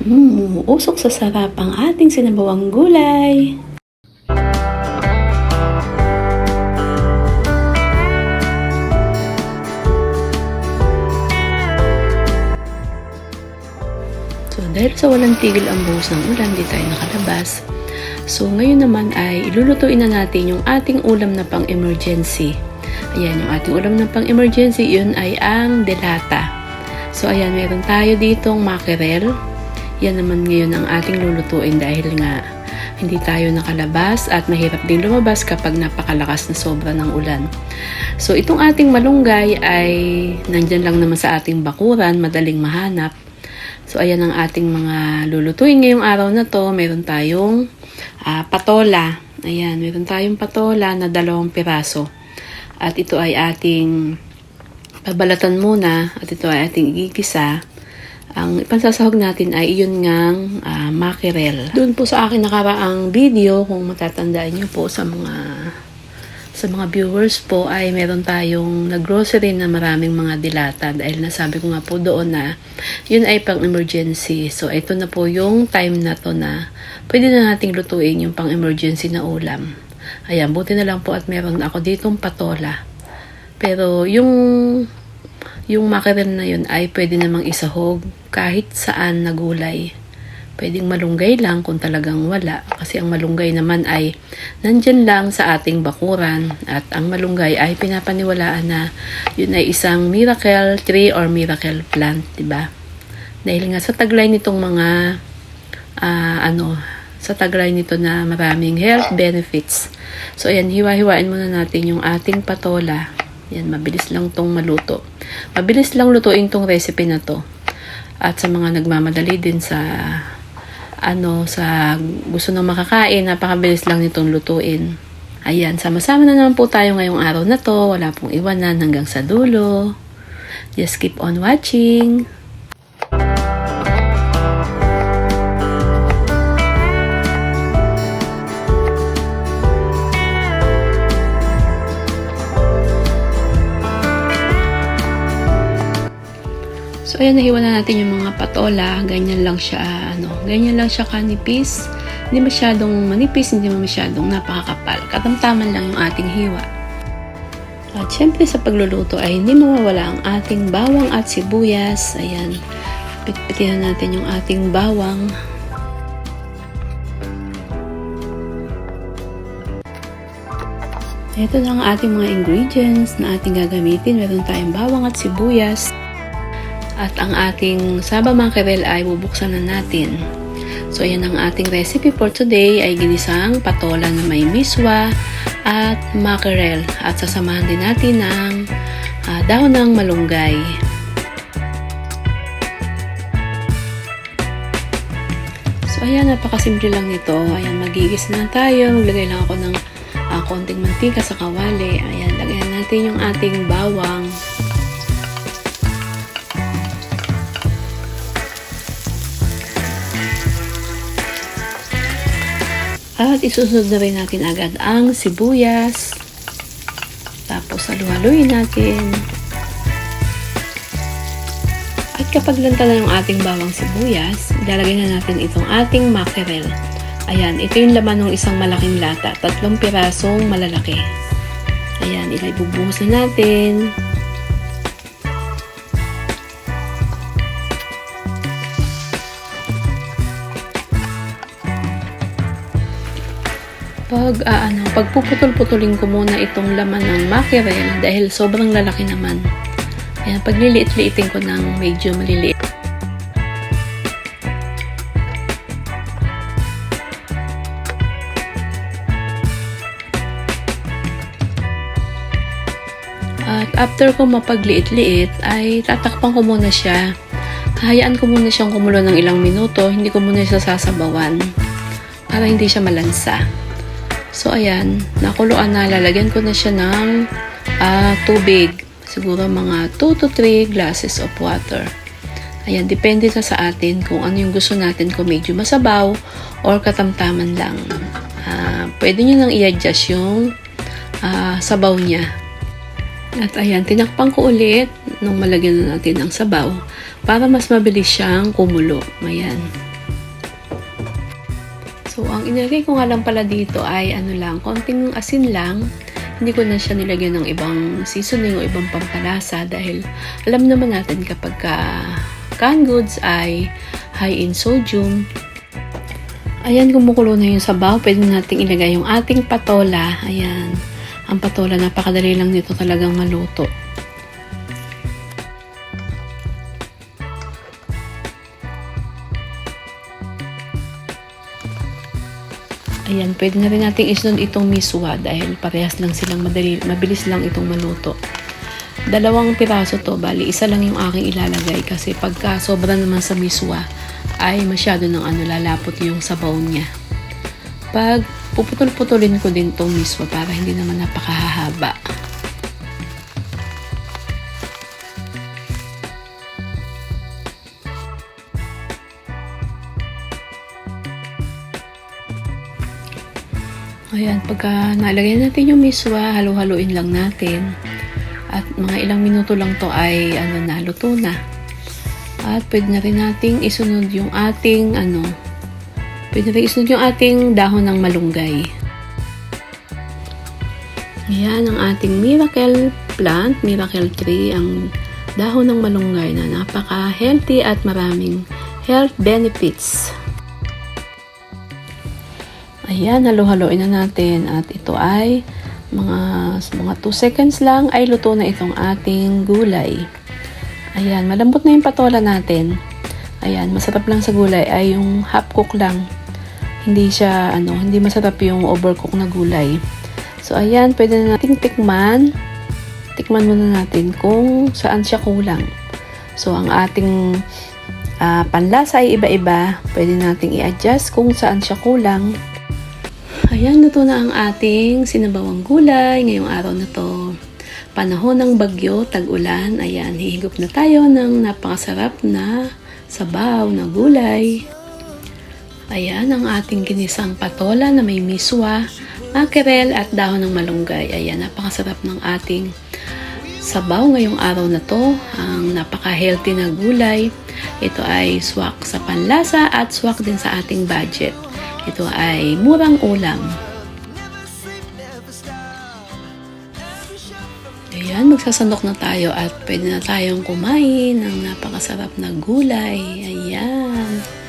Mm, usok sa sarap ang ating sinabawang gulay. So, dahil sa walang tigil ang buhos ng ulan, di tayo nakalabas. So, ngayon naman ay ilulutuin na natin yung ating ulam na pang-emergency. Ayan, yung ating ulam na pang-emergency, yun ay ang delata. So, ayan, meron tayo ditong mackerel. Yan naman ngayon ang ating lulutuin dahil nga hindi tayo nakalabas at mahirap din lumabas kapag napakalakas na sobra ng ulan. So, itong ating malunggay ay nandyan lang naman sa ating bakuran, madaling mahanap. So, ayan ang ating mga lulutuin ngayong araw na to. Meron tayong ah, patola. Ayan, meron tayong patola na dalawang piraso. At ito ay ating babalatan muna at ito ay ating igigisa. Ang ipansasahog natin ay iyon ngang ah, mackerel. Doon po sa akin nakaraang video, kung matatandaan nyo po sa mga sa mga viewers po ay meron tayong naggrocery na maraming mga dilata dahil nasabi ko nga po doon na yun ay pang emergency. So ito na po yung time na to na pwede na nating lutuin yung pang emergency na ulam. Ayan, buti na lang po at meron ako ditong patola. Pero yung yung mackerel na yun ay pwede namang isahog kahit saan na gulay. Pwedeng malunggay lang kung talagang wala. Kasi ang malunggay naman ay nandyan lang sa ating bakuran. At ang malunggay ay pinapaniwalaan na yun ay isang miracle tree or miracle plant, di ba? Dahil nga sa taglay nitong mga ah, ano, sa taglay nito na maraming health benefits. So ayan, hiwa-hiwain muna natin yung ating patola. Yan, mabilis lang tong maluto. Mabilis lang lutuin tong recipe na to. At sa mga nagmamadali din sa ano sa gusto ng makakain, napakabilis lang nitong lutuin. Ayan, sama-sama na naman po tayo ngayong araw na to. Wala pong iwanan hanggang sa dulo. Just keep on watching. So, ayan, nahiwa na natin yung mga patola. Ganyan lang siya, ano, ganyan lang siya kanipis. Hindi masyadong manipis, hindi masyadong napakakapal. Katamtaman lang yung ating hiwa. At syempre sa pagluluto ay hindi mawawala ang ating bawang at sibuyas. Ayan, pitpitin na natin yung ating bawang. Ito na ang ating mga ingredients na ating gagamitin. Meron tayong bawang at sibuyas. At ang ating saba mackerel ay bubuksan na natin. So, ayan ang ating recipe for today ay ginisang patola na may miswa at mackerel. At sasamahan din natin ng ah, dahon ng malunggay. So, ayan, napakasimple lang nito. Ayan, magigis na tayo. Maglagay lang ako ng ah, konting mantika sa kawali. Ayan, lagyan natin yung ating bawang. At isusunod na rin natin agad ang sibuyas. Tapos halu-haluin natin. At kapag lanta na yung ating bawang sibuyas, ilalagay na natin itong ating mackerel. Ayan, ito yung laman ng isang malaking lata. Tatlong pirasong malalaki. Ayan, ilay bubuhos na natin. Pag ah, ano, pagpuputol-putulin ko muna itong laman ng mackerel dahil sobrang lalaki naman. Ayan, pagliliit-liitin ko ng medyo maliliit. At after ko mapagliit-liit, ay tatakpan ko muna siya. Hayaan ko muna siyang kumulo ng ilang minuto, hindi ko muna siya sasabawan para hindi siya malansa. So, ayan, nakuluan na. Lalagyan ko na siya ng ah, tubig. Siguro mga 2 to 3 glasses of water. Ayan, depende sa sa atin kung ano yung gusto natin kung medyo masabaw or katamtaman lang. Ah, pwede nyo nang i-adjust yung ah, sabaw niya. At ayan, tinakpan ko ulit nung malagyan na natin ng sabaw para mas mabilis siyang kumulo. Ayan. So, ang inilagay ko nga lang pala dito ay ano lang, konting asin lang. Hindi ko na siya nilagyan ng ibang seasoning o ibang pampalasa dahil alam naman natin kapag ka canned goods ay high in sodium. Ayan, kumukulo na yung sabaw. Pwede nating ilagay yung ating patola. Ayan. Ang patola, napakadali lang nito talagang maluto. Ayan, pwede na rin natin isunod itong miswa dahil parehas lang silang madali, mabilis lang itong maluto. Dalawang piraso to, bali isa lang yung aking ilalagay kasi pagka sobra naman sa miswa ay masyado ng ano lalapot yung sabaw niya. Pag puputol-putulin ko din tong miswa para hindi naman napakahahaba. Ayan, pagka nalagay natin yung miswa, halo-haloin lang natin. At mga ilang minuto lang to ay ano na, luto na. At pwede na rin nating isunod yung ating ano, pwede rin isunod yung ating dahon ng malunggay. Ayan ang ating miracle plant, miracle tree, ang dahon ng malunggay na napaka-healthy at maraming health benefits. Ayan, halo-haloin na natin at ito ay mga mga 2 seconds lang ay luto na itong ating gulay. Ayan, malambot na yung patola natin. Ayan, masarap lang sa gulay ay yung half cook lang. Hindi siya ano, hindi masarap yung overcook na gulay. So ayan, pwede na nating tikman. Tikman muna natin kung saan siya kulang. So ang ating ah, panlasa ay iba-iba. Pwede nating i-adjust kung saan siya kulang. Ayan, luto na ang ating sinabawang gulay ngayong araw na to. Panahon ng bagyo, tag-ulan, ayan, hihigop na tayo ng napakasarap na sabaw na gulay. Ayan, ang ating ginisang patola na may miswa, makerel at dahon ng malunggay. Ayan, napakasarap ng ating sabaw ngayong araw na to. Ang napaka-healthy na gulay. Ito ay swak sa panlasa at swak din sa ating budget. Ito ay murang ulam. Ayan, magsasandok na tayo at pwede na tayong kumain ng napakasarap na gulay. Ayan.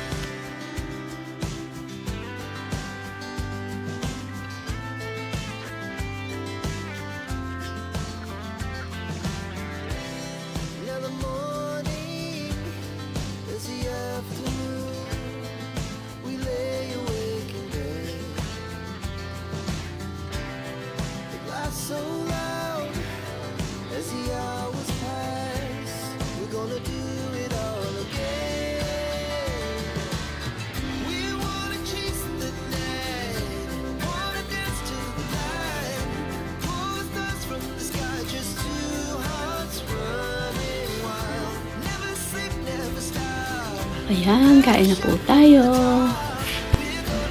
Ayan, kain na po tayo.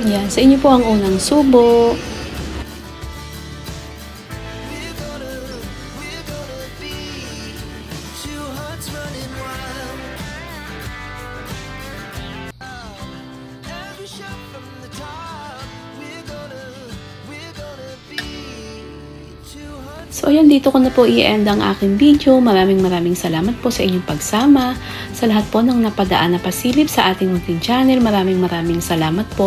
Ayan, sa inyo po ang unang subo. So ayan, dito ko na po i-end ang aking video. Maraming maraming salamat po sa inyong pagsama. Sa lahat po ng napadaan na pasilip sa ating munting channel, maraming maraming salamat po.